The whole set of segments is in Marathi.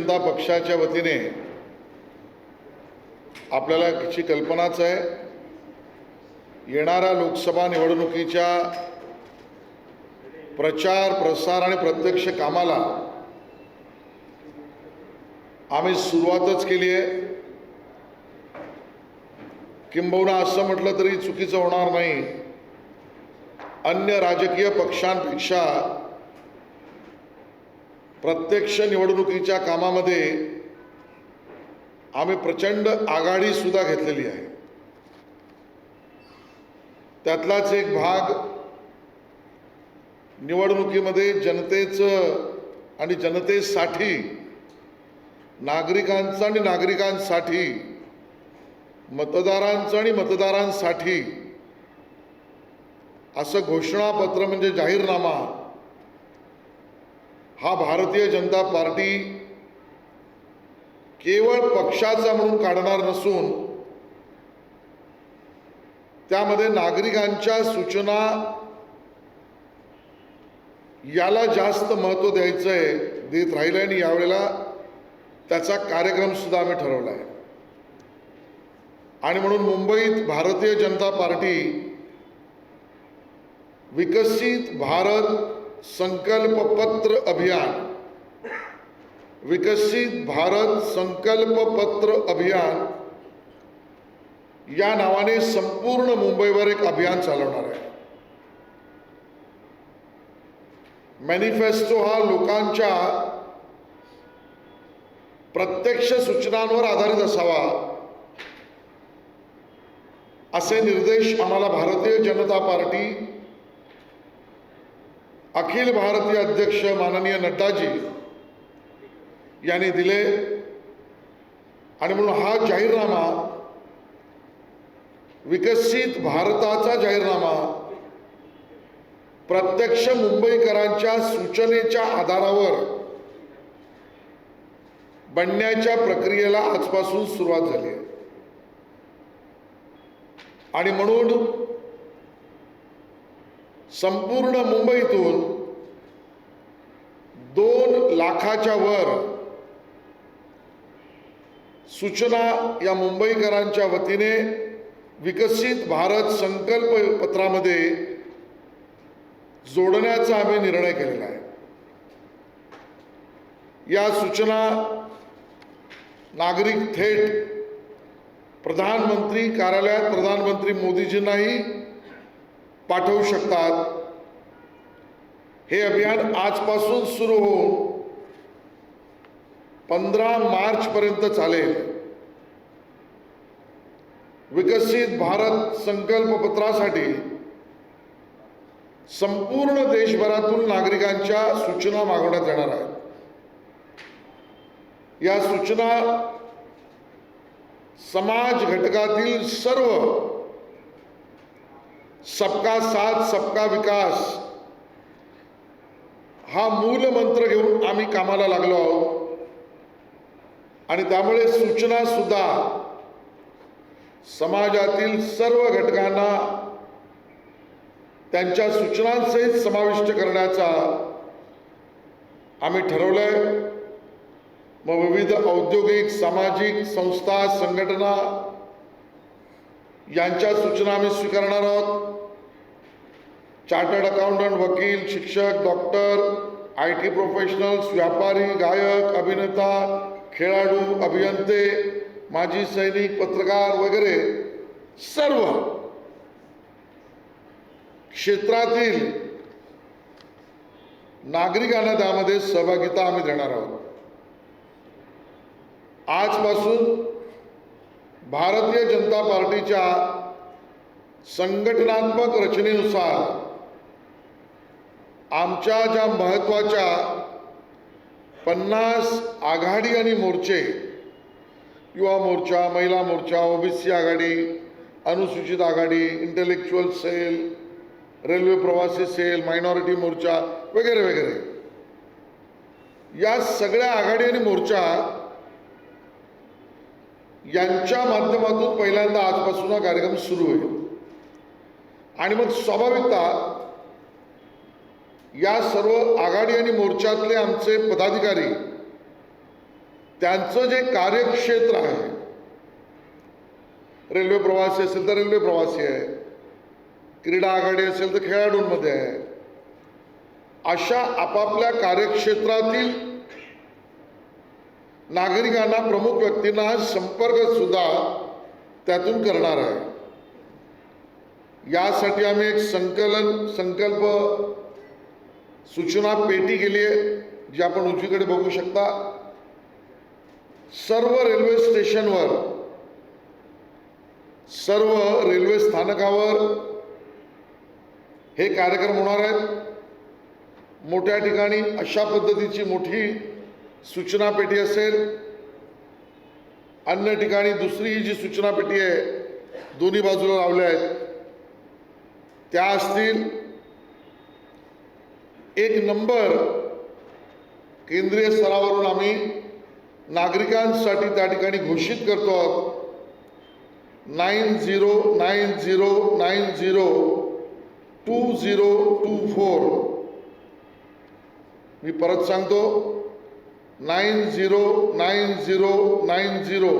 जनता पक्षाच्या वतीने आपल्याला याची कल्पनाच आहे येणाऱ्या लोकसभा निवडणुकीच्या प्रचार प्रसार आणि प्रत्यक्ष कामाला आम्ही सुरुवातच केली आहे. किंबहुना असं म्हटलं तरी चुकीचं होणार नाही. अन्य राजकीय पक्षांपेक्षा प्रत्यक्ष निवडणुकीच्या कामामध्ये आम्ही प्रचंड आघाडी सुद्धा घेतलेली आहे. त्यातलाच एक भाग निवडणुकीमध्ये जनतेचं आणि जनतेसाठी नागरिकांचं आणि नागरिकांसाठी मतदारांचं आणि मतदारांसाठी असं घोषणापत्र म्हणजे जाहीरनामा हा भारतीय जनता पार्टी केवळ पक्षाचा म्हणून काढणार नसून त्यामध्ये नागरिकांच्या सूचना याला जास्त महत्त्व द्यायचं आहे देत राहिलं आहे आणि यावेळेला त्याचा कार्यक्रमसुद्धा आम्ही ठरवला आहे. आणि म्हणून मुंबईत भारतीय जनता पार्टी विकसित भारत संकल्प पत्र अभियान. विकसित भारत संकल्प पत्र अभियान. या नावाने संपूर्ण मुंबईवर एक अभियान चालवणार आहे. मॅनिफेस्टो हा लोकांच्या प्रत्यक्ष सूचनांवर आधारित असावा. असे निर्देश आम्हाला भारतीय जनता पार्टी अखिल भारतीय अध्यक्ष माननीय नड्डाजी यांनी दिले. आणि म्हणून हा जाहीरनामा विकसित भारताचा जाहीरनामा प्रत्यक्ष मुंबईकरांच्या सूचनेच्या आधारावर बनण्याच्या प्रक्रियेला आजपासून सुरुवात झाली आणि म्हणून संपूर्ण मुंबईतून दोन लाखाच्या वर सूचना या मुंबईकरांच्या वतीने विकसित भारत संकल्प पत्रामध्ये जोडण्याचा आम्ही निर्णय केलेला आहे. या सूचना नागरिक थेट प्रधानमंत्री कार्यालयात प्रधानमंत्री मोदीजींनाही पाठवू शकतात. हे अभियान आजपासून सुरू होऊन पंधरा मार्चपर्यंत चालेल. विकसित भारत संकल्प पत्रासाठी संपूर्ण देशभरातून नागरिकांच्या सूचना मागवण्यात येणार आहेत. या सूचना समाज घटकातील सर्व सबका साथ सबका विकास. हा मूल मंत्र घेऊन आम्ही कामाला लागलो आहोत. आणि त्यामुळे सूचना सुद्धा समाजातील सर्व घटकांना त्यांच्या सूचनांसहित समाविष्ट करण्याचा आम्ही ठरवलंय. मग विविध औद्योगिक सामाजिक संस्था संघटना यांच्या सूचना आम्ही स्वीकारणार आहोत. चार्टर्ड अकाउंटंट वकील शिक्षक डॉक्टर आय टी प्रोफेशनल्स व्यापारी गायक अभिनेता खेळाडू अभियंते माजी सैनिक पत्रकार वगैरे सर्व क्षेत्रातील नागरिकांना त्यामध्ये सहभागिता आम्ही देणार आहोत. आजपासून भारतीय जनता पार्टीच्या संघटनात्मक रचनेनुसार आमच्या ज्या महत्त्वाच्या पन्नास आघाडी आणि मोर्चे युवा मोर्चा महिला मोर्चा ओबीसी आघाडी अनुसूचित आघाडी इंटेलेक्च्युअल सेल रेल्वे प्रवासी सेल मायनॉरिटी मोर्चा वगैरे वगैरे. या सगळ्या आघाडी आणि मोर्चा यांच्या माध्यमातून पहिल्यांदा आजपासून हा कार्यक्रम सुरू होईल आणि मग स्वाभाविकता या सर्व आघाडी आणि मोर्चातले आमचे पदाधिकारी त्यांचं जे कार्यक्षेत्र आहे रेल्वे प्रवासी असेल तर रेल्वे प्रवासी आहे क्रीडा आघाडी असेल तर खेळाडूंमध्ये आहे अशा आपापल्या कार्यक्षेत्रातील नागरिकांना प्रमुख व्यक्तींना संपर्कसुद्धा संपर्क सुद्धा त्यातून करणार आहे. यासाठी आम्ही एक संकलन संकल्प सूचना पेटी केली आहे जी आपण उजवीकडे बघू शकता. सर्व रेल्वे स्टेशनवर सर्व रेल्वे स्थानकावर हे कार्यक्रम होणार आहेत. मोठ्या ठिकाणी अशा पद्धतीची मोठी सूचना पेटी असेल अन्य ठिकाणी दुसरी ही जी सूचना पेटी आहे दोन्ही बाजूला लावल्या आहेत त्या असतील एक नंबर केंद्रीय स्तरावरून आम्ही नागरिकांसाठी त्या ठिकाणी घोषित करतो आहोत nine zero nine zero nine zero two zero two four मी परत सांगतो nine zero nine zero nine zero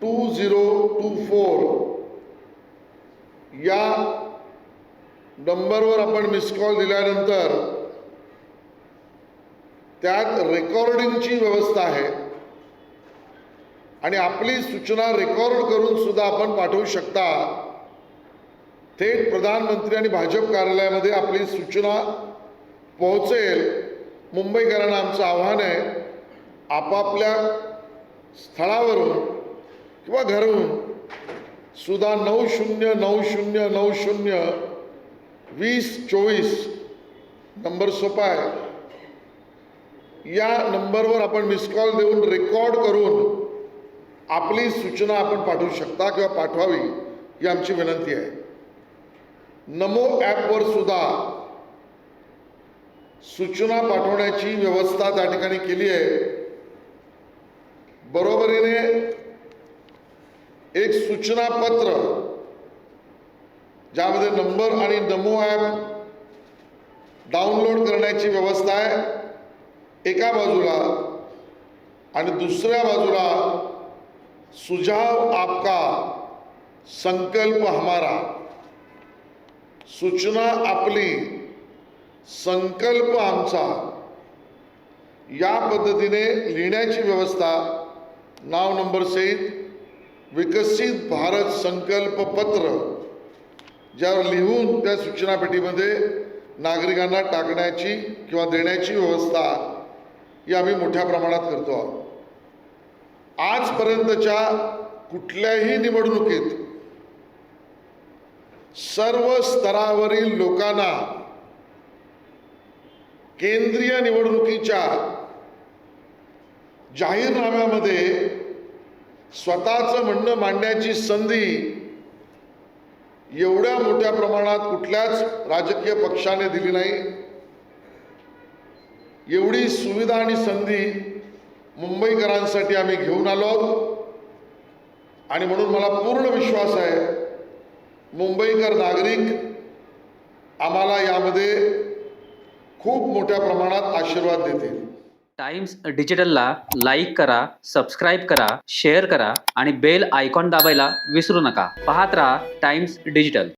two zero two four. या नंबरवर आपण मिस कॉल दिल्यानंतर त्यात रेकॉर्डिंगची व्यवस्था आहे. आणि आपली सूचना रेकॉर्ड करून सुद्धा आपण पाठवू शकता. थेट प्रधानमंत्री आणि भाजप कार्यालयामध्ये आपली सूचना पोहोचेल. मुंबईकरांना आमचं आव्हान आहे आपापल्या स्थळावरून किंवा घरून सुद्धा नऊ शून्य नऊ शून्य नऊ शून्य वीस चोवीस नंबर सोपा आहे. या नंबरवर आपण मिस कॉल देऊन रेकॉर्ड करून आपली सूचना आपण पाठवू शकता किंवा पाठवावी ही आमची विनंती आहे. नमो ॲपवर सुद्धा सूचना पाठवण्याची व्यवस्था त्या ठिकाणी केली आहे. बरोबरीने एक सूचना पत्र ज्यामध्ये नंबर आणि नमो ॲप डाउनलोड करण्याची व्यवस्था आहे एका बाजूला आणि दुसऱ्या बाजूला सुझाव आपका संकल्प हमारा. सूचना आपली संकल्प आमचा. या पद्धतीने लिहिण्याची व्यवस्था नाव नंबर सहित विकसित भारत संकल्प पत्र ज्यावर लिहून त्या सूचनापेटीमध्ये नागरिकांना टाकण्याची किंवा देण्याची व्यवस्था ही आम्ही मोठ्या प्रमाणात करतो आहोत. आजपर्यंतच्या कुठल्याही निवडणुकीत सर्व स्तरावरील लोकांना केंद्रीय निवडणुकीच्या जाहीरनाम्यामध्ये स्वतःचं म्हणणं मांडण्याची संधी एवढ्या मोठ्या प्रमाणात कुठल्याच राजकीय पक्षाने दिली नाही. एवढी सुविधा आणि संधी मुंबईकरांसाठी आम्ही घेऊन आलो आणि म्हणून मला पूर्ण विश्वास आहे मुंबईकर नागरिक आम्हाला यामध्ये खूप मोठ्या प्रमाणात आशीर्वाद देतील. टाइम्स डिजिटलला लाईक करा सबस्क्राईब करा शेअर करा आणि बेल आयकॉन दाबायला विसरू नका. पाहत राहा टाइम्स डिजिटल.